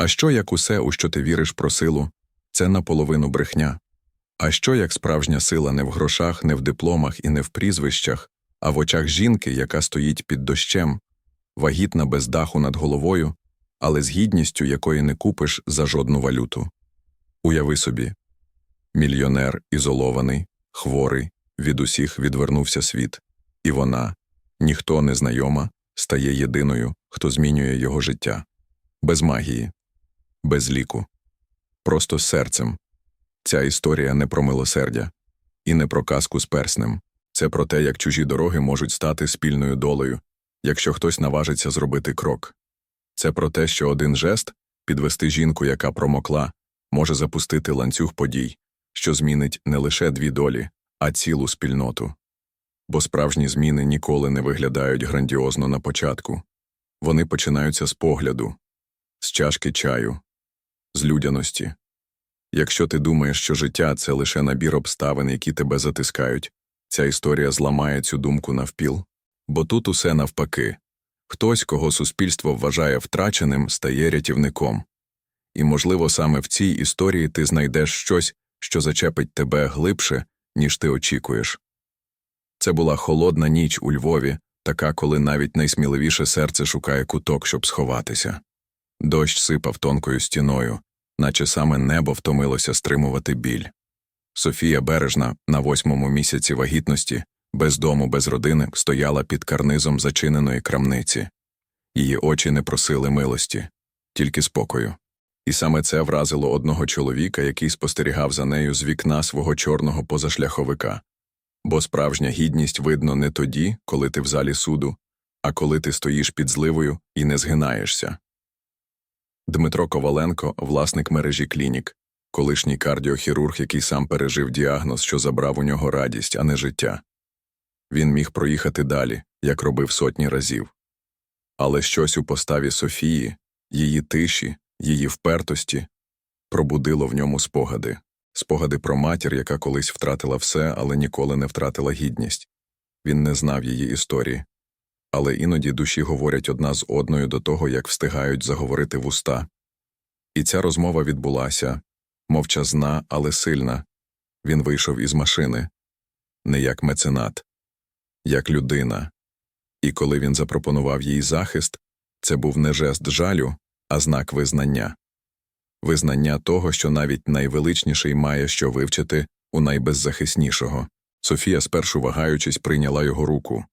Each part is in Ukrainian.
А що як усе, у що ти віриш про силу, це наполовину брехня? А що як справжня сила не в грошах, не в дипломах і не в прізвищах, а в очах жінки, яка стоїть під дощем, вагітна без даху над головою, але з гідністю, якої не купиш за жодну валюту? Уяви собі, мільйонер ізольований, хворий, від усіх відвернувся світ, і вона, ніхто незнайома, стає єдиною, хто змінює його життя. Без магії, без ліку, просто з серцем. Ця історія не про милосердя і не про казку з перснем. Це про те, як чужі дороги можуть стати спільною долею, якщо хтось наважиться зробити крок. Це про те, що один жест підвести жінку, яка промокла, може запустити ланцюг подій, що змінить не лише дві долі, а цілу спільноту. Бо справжні зміни ніколи не виглядають грандіозно на початку. Вони починаються з погляду, з чашки чаю, з людяності. Якщо ти думаєш, що життя це лише набір обставин, які тебе затискають, ця історія зламає цю думку навпіл. Бо тут усе навпаки хтось, кого суспільство вважає втраченим, стає рятівником. І, можливо, саме в цій історії ти знайдеш щось, що зачепить тебе глибше, ніж ти очікуєш. Це була холодна ніч у Львові, така, коли навіть найсміливіше серце шукає куток, щоб сховатися. Дощ сипав тонкою стіною, наче саме небо втомилося стримувати біль. Софія Бережна на восьмому місяці вагітності, без дому, без родини, стояла під карнизом зачиненої крамниці. Її очі не просили милості, тільки спокою. І саме це вразило одного чоловіка, який спостерігав за нею з вікна свого чорного позашляховика. Бо справжня гідність видно не тоді, коли ти в залі суду, а коли ти стоїш під зливою і не згинаєшся. Дмитро Коваленко, власник мережі клінік, колишній кардіохірург, який сам пережив діагноз, що забрав у нього радість, а не життя. Він міг проїхати далі, як робив сотні разів. Але щось у поставі Софії, її тиші, її впертості пробудило в ньому спогади, спогади про матір, яка колись втратила все, але ніколи не втратила гідність. Він не знав її історії. Але іноді душі говорять одна з одною до того, як встигають заговорити вуста. І ця розмова відбулася мовчазна, але сильна. Він вийшов із машини не як меценат, як людина. І коли він запропонував їй захист, це був не жест жалю, а знак визнання визнання того, що навіть найвеличніший має що вивчити у найбеззахиснішого. Софія, спершу вагаючись, прийняла його руку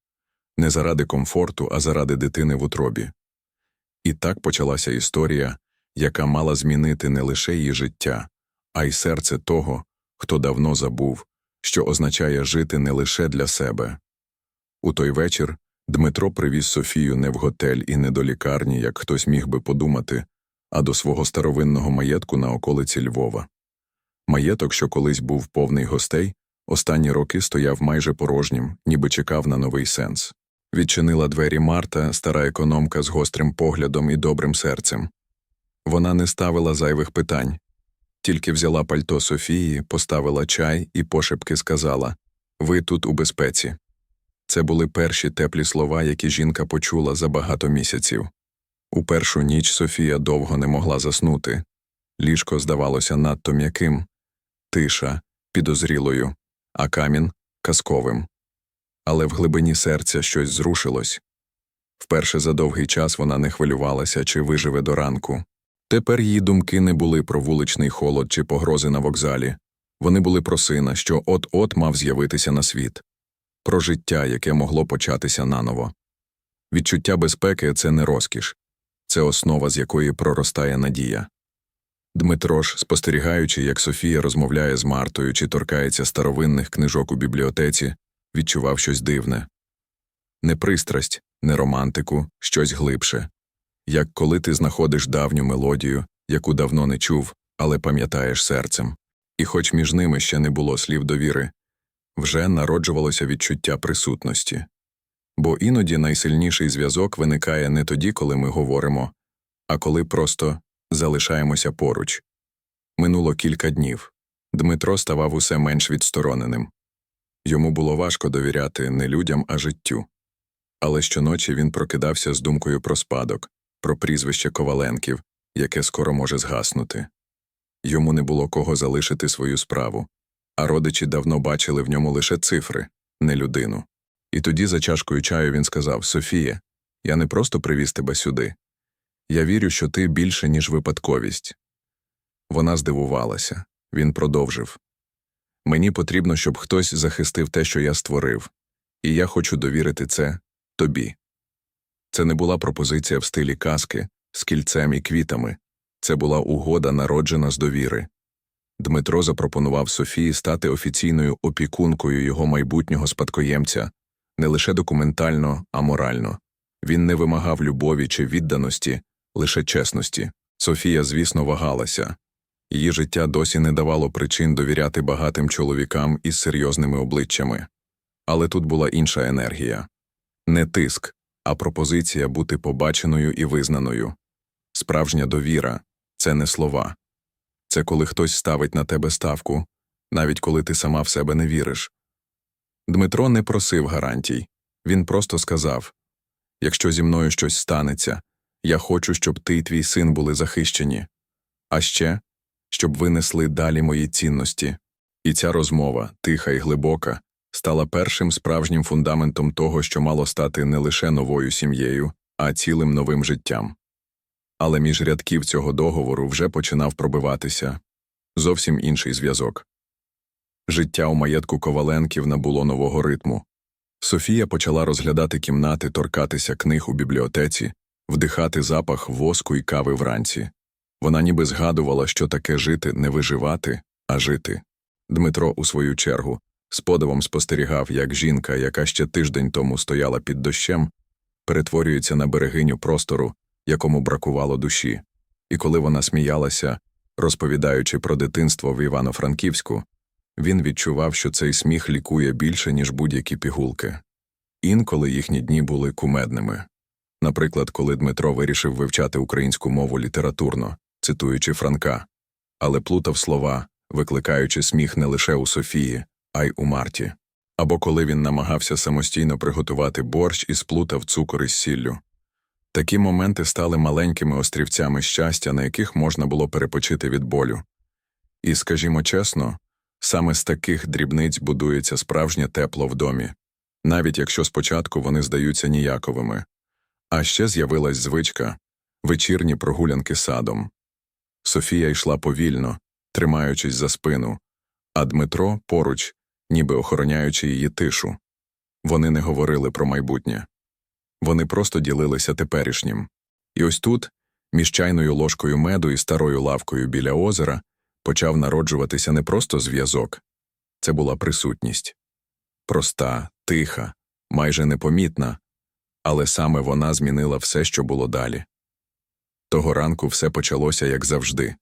не заради комфорту, а заради дитини в утробі. І так почалася історія, яка мала змінити не лише її життя, а й серце того, хто давно забув, що означає жити не лише для себе. У той вечір Дмитро привіз Софію не в готель і не до лікарні, як хтось міг би подумати, а до свого старовинного маєтку на околиці Львова. Маєток, що колись був повний гостей, останні роки стояв майже порожнім, ніби чекав на новий сенс. Відчинила двері Марта, стара економка з гострим поглядом і добрим серцем. Вона не ставила зайвих питань, тільки взяла пальто Софії, поставила чай і пошепки сказала Ви тут у безпеці. Це були перші теплі слова, які жінка почула за багато місяців. У першу ніч Софія довго не могла заснути. Ліжко здавалося надто м'яким, тиша підозрілою, а камін казковим. Але в глибині серця щось зрушилось. Вперше за довгий час вона не хвилювалася, чи виживе до ранку. Тепер її думки не були про вуличний холод чи погрози на вокзалі. Вони були про сина, що от-от мав з'явитися на світ, про життя, яке могло початися наново. Відчуття безпеки це не розкіш, це основа, з якої проростає надія. Дмитро ж, спостерігаючи, як Софія розмовляє з Мартою чи торкається старовинних книжок у бібліотеці, відчував щось дивне не пристрасть, не романтику, щось глибше, як коли ти знаходиш давню мелодію, яку давно не чув, але пам'ятаєш серцем, і хоч між ними ще не було слів довіри, вже народжувалося відчуття присутності. Бо іноді найсильніший зв'язок виникає не тоді, коли ми говоримо, а коли просто залишаємося поруч. Минуло кілька днів. Дмитро ставав усе менш відстороненим. Йому було важко довіряти не людям, а життю. Але щоночі він прокидався з думкою про спадок, про прізвище Коваленків, яке скоро може згаснути. Йому не було кого залишити свою справу, а родичі давно бачили в ньому лише цифри, не людину. І тоді за чашкою чаю він сказав Софія, я не просто привіз тебе сюди. Я вірю, що ти більше, ніж випадковість. Вона здивувалася. Він продовжив Мені потрібно, щоб хтось захистив те, що я створив, і я хочу довірити це тобі. Це не була пропозиція в стилі казки з кільцем і квітами, це була угода, народжена з довіри. Дмитро запропонував Софії стати офіційною опікункою його майбутнього спадкоємця не лише документально, а морально. Він не вимагав любові чи відданості, лише чесності. Софія, звісно, вагалася. Її життя досі не давало причин довіряти багатим чоловікам із серйозними обличчями. Але тут була інша енергія не тиск, а пропозиція бути побаченою і визнаною. Справжня довіра це не слова. Це коли хтось ставить на тебе ставку, навіть коли ти сама в себе не віриш. Дмитро не просив гарантій, він просто сказав якщо зі мною щось станеться, я хочу, щоб ти і твій син були захищені, а ще щоб ви несли далі мої цінності. І ця розмова, тиха і глибока, стала першим справжнім фундаментом того, що мало стати не лише новою сім'єю, а цілим новим життям. Але між рядків цього договору вже починав пробиватися зовсім інший зв'язок. Життя у маєтку Коваленків набуло нового ритму. Софія почала розглядати кімнати, торкатися книг у бібліотеці, вдихати запах воску і кави вранці. Вона ніби згадувала, що таке жити не виживати, а жити. Дмитро, у свою чергу, з подивом спостерігав, як жінка, яка ще тиждень тому стояла під дощем, перетворюється на берегиню простору, якому бракувало душі. І коли вона сміялася, розповідаючи про дитинство в Івано-Франківську, він відчував, що цей сміх лікує більше, ніж будь-які пігулки. Інколи їхні дні були кумедними. Наприклад, коли Дмитро вирішив вивчати українську мову літературно, цитуючи Франка, але плутав слова, викликаючи сміх не лише у Софії, а й у Марті, або коли він намагався самостійно приготувати борщ і сплутав цукор із сіллю. Такі моменти стали маленькими острівцями щастя, на яких можна було перепочити від болю. І, скажімо чесно, саме з таких дрібниць будується справжнє тепло в домі, навіть якщо спочатку вони здаються ніяковими. А ще з'явилась звичка вечірні прогулянки садом. Софія йшла повільно, тримаючись за спину, а Дмитро поруч, ніби охороняючи її тишу. Вони не говорили про майбутнє. Вони просто ділилися теперішнім. І ось тут, між чайною ложкою меду і старою лавкою біля озера, почав народжуватися не просто зв'язок це була присутність. Проста, тиха, майже непомітна, але саме вона змінила все, що було далі. Того ранку все почалося, як завжди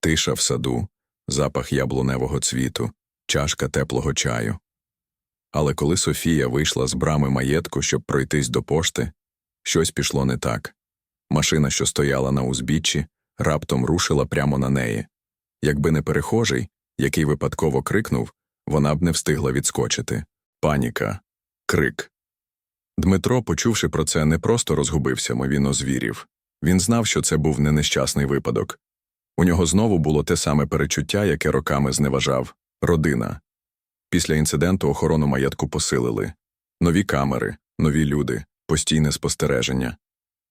тиша в саду, запах яблуневого цвіту, чашка теплого чаю. Але коли Софія вийшла з брами маєтку, щоб пройтись до пошти, щось пішло не так. Машина, що стояла на узбіччі, раптом рушила прямо на неї. Якби не перехожий, який випадково крикнув, вона б не встигла відскочити. Паніка, крик. Дмитро, почувши про це, не просто розгубився, мовіно звірів. Він знав, що це був не нещасний випадок. У нього знову було те саме перечуття, яке роками зневажав родина. Після інциденту охорону маєтку посилили нові камери, нові люди, постійне спостереження.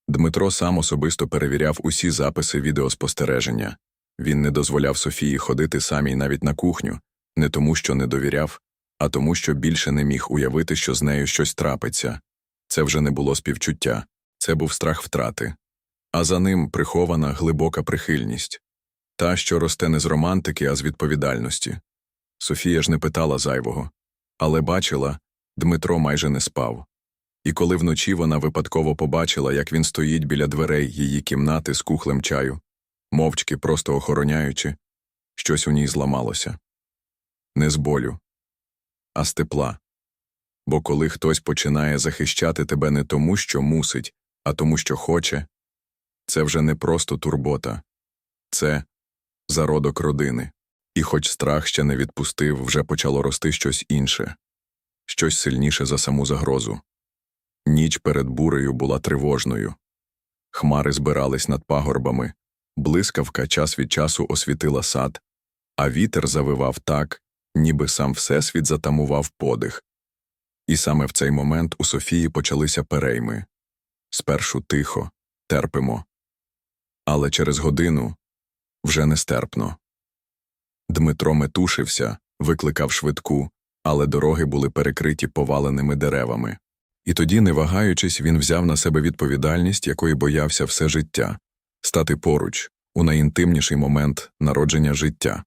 Дмитро сам особисто перевіряв усі записи відеоспостереження. Він не дозволяв Софії ходити самій навіть на кухню, не тому, що не довіряв, а тому, що більше не міг уявити, що з нею щось трапиться. Це вже не було співчуття, це був страх втрати. А за ним прихована глибока прихильність та, що росте не з романтики, а з відповідальності. Софія ж не питала зайвого, але бачила, Дмитро майже не спав. І коли вночі вона випадково побачила, як він стоїть біля дверей її кімнати з кухлем чаю, мовчки, просто охороняючи, щось у ній зламалося не з болю, а з тепла. Бо коли хтось починає захищати тебе не тому, що мусить, а тому, що хоче, це вже не просто турбота, це зародок родини. І хоч страх ще не відпустив, вже почало рости щось інше, щось сильніше за саму загрозу. Ніч перед бурею була тривожною. Хмари збирались над пагорбами, блискавка час від часу освітила сад, а вітер завивав так, ніби сам Всесвіт затамував подих. І саме в цей момент у Софії почалися перейми. Спершу тихо, терпимо. Але через годину вже нестерпно. Дмитро метушився, викликав швидку, але дороги були перекриті поваленими деревами. І тоді, не вагаючись, він взяв на себе відповідальність, якої боявся все життя стати поруч у найінтимніший момент народження життя.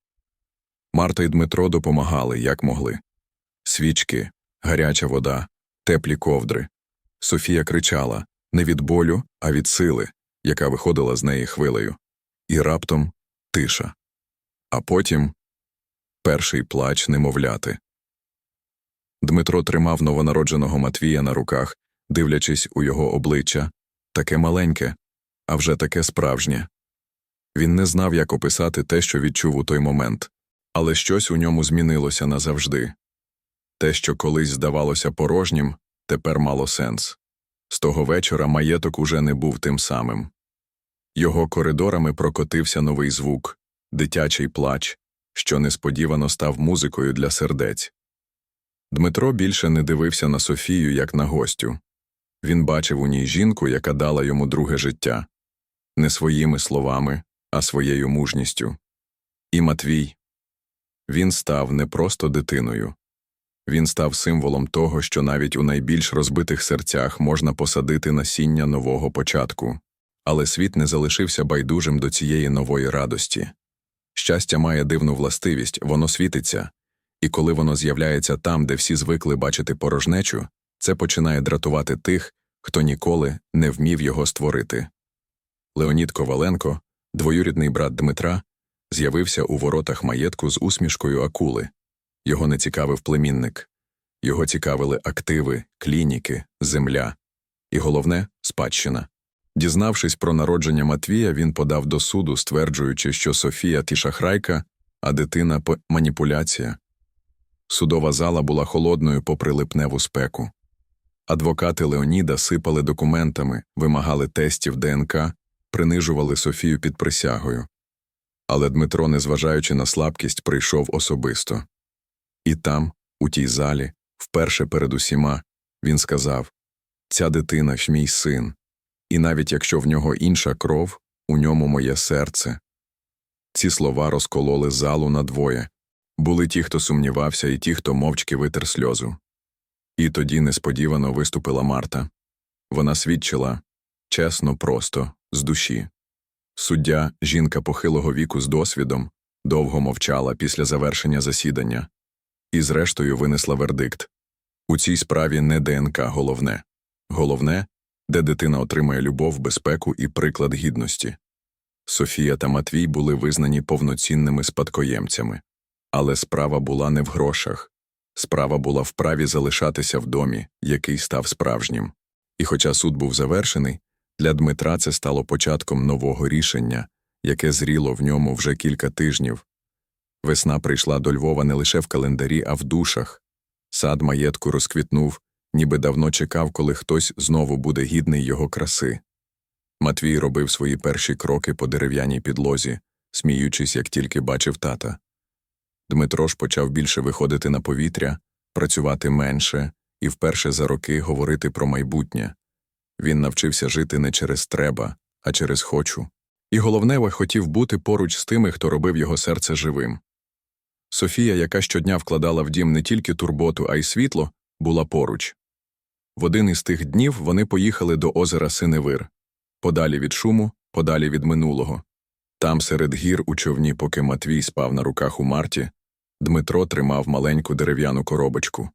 Марта і Дмитро допомагали, як могли. Свічки, гаряча вода, теплі ковдри. Софія кричала не від болю, а від сили, яка виходила з неї хвилею. І раптом тиша. А потім перший плач немовляти. Дмитро тримав новонародженого Матвія на руках, дивлячись у його обличчя таке маленьке, а вже таке справжнє. Він не знав, як описати те, що відчув у той момент, але щось у ньому змінилося назавжди. Те, що колись здавалося порожнім, тепер мало сенс. З того вечора маєток уже не був тим самим. Його коридорами прокотився новий звук, дитячий плач, що несподівано став музикою для сердець. Дмитро більше не дивився на Софію як на гостю. Він бачив у ній жінку, яка дала йому друге життя не своїми словами, а своєю мужністю. І Матвій він став не просто дитиною, він став символом того, що навіть у найбільш розбитих серцях можна посадити насіння нового початку, але світ не залишився байдужим до цієї нової радості. Щастя має дивну властивість, воно світиться, і коли воно з'являється там, де всі звикли бачити порожнечу, це починає дратувати тих, хто ніколи не вмів його створити. Леонід Коваленко, двоюрідний брат Дмитра, з'явився у воротах маєтку з усмішкою акули. Його не цікавив племінник, його цікавили активи, клініки, земля і, головне, спадщина. Дізнавшись про народження Матвія, він подав до суду, стверджуючи, що Софія ті шахрайка, а дитина маніпуляція. Судова зала була холодною попри липневу спеку. Адвокати Леоніда сипали документами, вимагали тестів ДНК, принижували Софію під присягою. Але Дмитро, незважаючи на слабкість, прийшов особисто. І там, у тій залі, вперше перед усіма, він сказав Ця дитина ж мій син, і навіть якщо в нього інша кров, у ньому моє серце. Ці слова розкололи залу надвоє були ті, хто сумнівався, і ті, хто мовчки витер сльозу. І тоді несподівано виступила Марта. Вона свідчила чесно, просто, з душі. Суддя, жінка похилого віку з досвідом, довго мовчала після завершення засідання і, зрештою, винесла вердикт у цій справі не ДНК головне. Головне, де дитина отримає любов, безпеку і приклад гідності. Софія та Матвій були визнані повноцінними спадкоємцями. Але справа була не в грошах, справа була в праві залишатися в домі, який став справжнім. І хоча суд був завершений, для Дмитра це стало початком нового рішення, яке зріло в ньому вже кілька тижнів. Весна прийшла до Львова не лише в календарі, а в душах. Сад маєтку розквітнув, ніби давно чекав, коли хтось знову буде гідний його краси. Матвій робив свої перші кроки по дерев'яній підлозі, сміючись, як тільки бачив тата. Дмитро ж почав більше виходити на повітря, працювати менше і вперше за роки говорити про майбутнє. Він навчився жити не через треба, а через хочу. І головне, хотів бути поруч з тими, хто робив його серце живим. Софія, яка щодня вкладала в дім не тільки турботу, а й світло, була поруч. В один із тих днів вони поїхали до озера Синевир подалі від шуму, подалі від минулого. Там, серед гір, у човні, поки Матвій спав на руках у Марті, Дмитро тримав маленьку дерев'яну коробочку.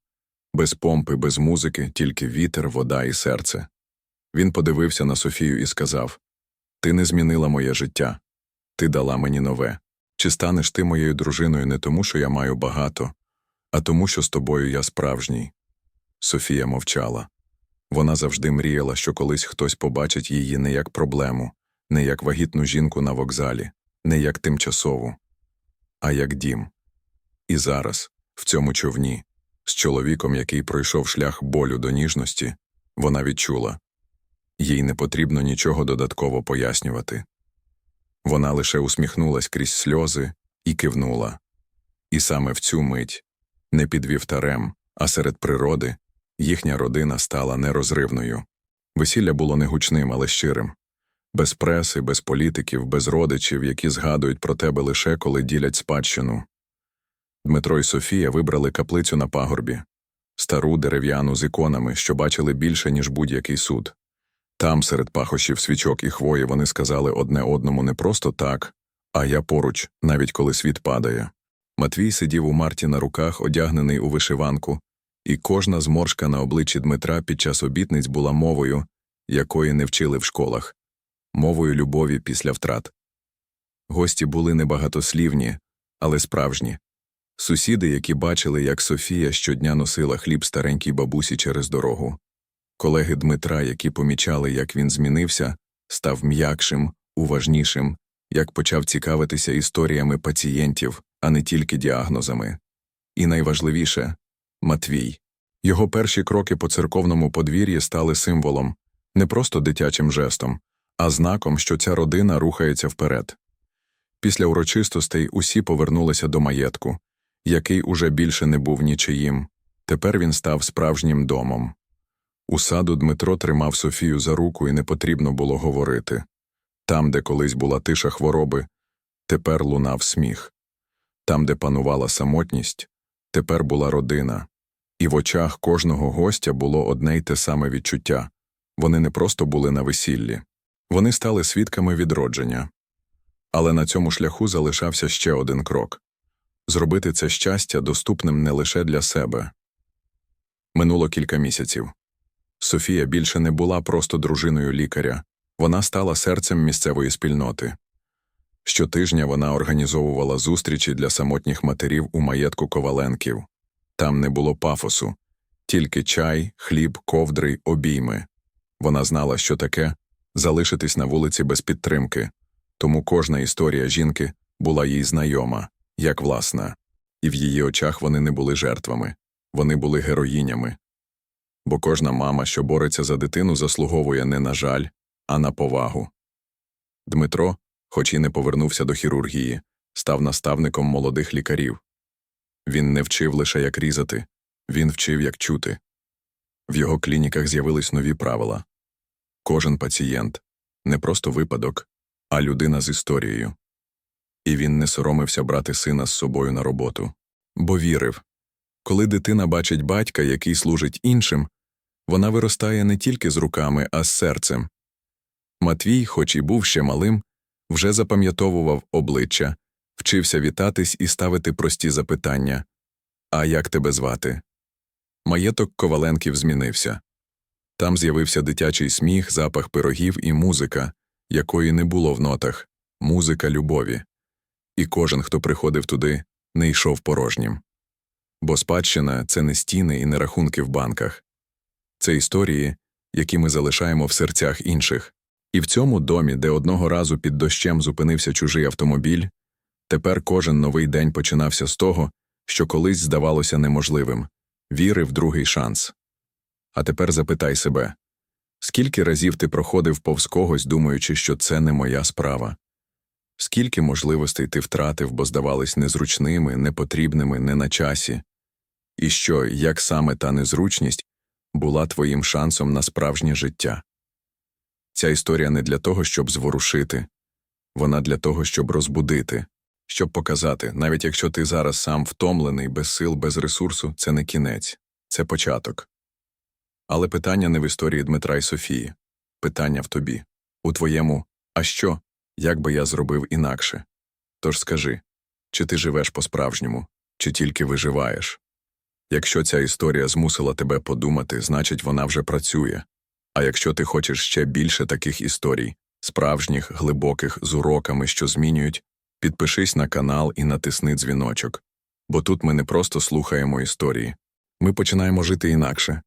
Без помпи, без музики, тільки вітер, вода і серце. Він подивився на Софію і сказав Ти не змінила моє життя, ти дала мені нове. Чи станеш ти моєю дружиною не тому, що я маю багато, а тому, що з тобою я справжній? Софія мовчала. Вона завжди мріяла, що колись хтось побачить її не як проблему, не як вагітну жінку на вокзалі, не як тимчасову, а як дім. І зараз, в цьому човні, з чоловіком, який пройшов шлях болю до ніжності, вона відчула їй не потрібно нічого додатково пояснювати. Вона лише усміхнулась крізь сльози і кивнула. І саме в цю мить, не під вівтарем, а серед природи, їхня родина стала нерозривною. Весілля було не гучним, але щирим. Без преси, без політиків, без родичів, які згадують про тебе лише коли ділять спадщину. Дмитро і Софія вибрали каплицю на пагорбі, стару дерев'яну з іконами, що бачили більше, ніж будь-який суд. Там, серед пахощів свічок і хвої, вони сказали одне одному не просто так, а я поруч, навіть коли світ падає. Матвій сидів у Марті на руках, одягнений у вишиванку, і кожна зморшка на обличчі Дмитра під час обітниць була мовою, якої не вчили в школах, мовою любові після втрат. Гості були небагатослівні, але справжні. Сусіди, які бачили, як Софія щодня носила хліб старенькій бабусі через дорогу. Колеги Дмитра, які помічали, як він змінився, став м'якшим, уважнішим, як почав цікавитися історіями пацієнтів, а не тільки діагнозами. І найважливіше Матвій. Його перші кроки по церковному подвір'ї стали символом, не просто дитячим жестом, а знаком, що ця родина рухається вперед. Після урочистостей усі повернулися до маєтку, який уже більше не був нічиїм. Тепер він став справжнім домом. У саду Дмитро тримав Софію за руку і не потрібно було говорити. Там, де колись була тиша хвороби, тепер лунав сміх. Там, де панувала самотність, тепер була родина. І в очах кожного гостя було одне й те саме відчуття вони не просто були на весіллі, вони стали свідками відродження. Але на цьому шляху залишався ще один крок зробити це щастя доступним не лише для себе. Минуло кілька місяців. Софія більше не була просто дружиною лікаря, вона стала серцем місцевої спільноти. Щотижня вона організовувала зустрічі для самотніх матерів у маєтку коваленків. Там не було пафосу, тільки чай, хліб, ковдри обійми. Вона знала, що таке залишитись на вулиці без підтримки, тому кожна історія жінки була їй знайома, як власна, і в її очах вони не були жертвами, вони були героїнями. Бо кожна мама, що бореться за дитину, заслуговує не на жаль, а на повагу. Дмитро, хоч і не повернувся до хірургії, став наставником молодих лікарів. Він не вчив лише як різати, він вчив як чути. В його клініках з'явились нові правила. Кожен пацієнт не просто випадок, а людина з історією. І він не соромився брати сина з собою на роботу, бо вірив коли дитина бачить батька, який служить іншим, вона виростає не тільки з руками, а з серцем. Матвій, хоч і був ще малим, вже запам'ятовував обличчя, вчився вітатись і ставити прості запитання А як тебе звати? Маєток Коваленків змінився. Там з'явився дитячий сміх, запах пирогів і музика, якої не було в нотах, музика любові. І кожен, хто приходив туди, не йшов порожнім. Бо спадщина це не стіни і не рахунки в банках, це історії, які ми залишаємо в серцях інших. І в цьому домі, де одного разу під дощем зупинився чужий автомобіль, тепер кожен новий день починався з того, що колись здавалося неможливим віри в другий шанс. А тепер запитай себе скільки разів ти проходив повз когось, думаючи, що це не моя справа? Скільки можливостей ти втратив, бо здавались незручними, непотрібними, не на часі? І що, як саме та незручність була твоїм шансом на справжнє життя? Ця історія не для того, щоб зворушити, вона для того, щоб розбудити, щоб показати, навіть якщо ти зараз сам втомлений, без сил, без ресурсу, це не кінець, це початок. Але питання не в історії Дмитра і Софії, питання в тобі, у твоєму а що, як би я зробив інакше? Тож скажи чи ти живеш по-справжньому, чи тільки виживаєш? Якщо ця історія змусила тебе подумати, значить вона вже працює. А якщо ти хочеш ще більше таких історій, справжніх, глибоких, з уроками, що змінюють, підпишись на канал і натисни дзвіночок. Бо тут ми не просто слухаємо історії, ми починаємо жити інакше,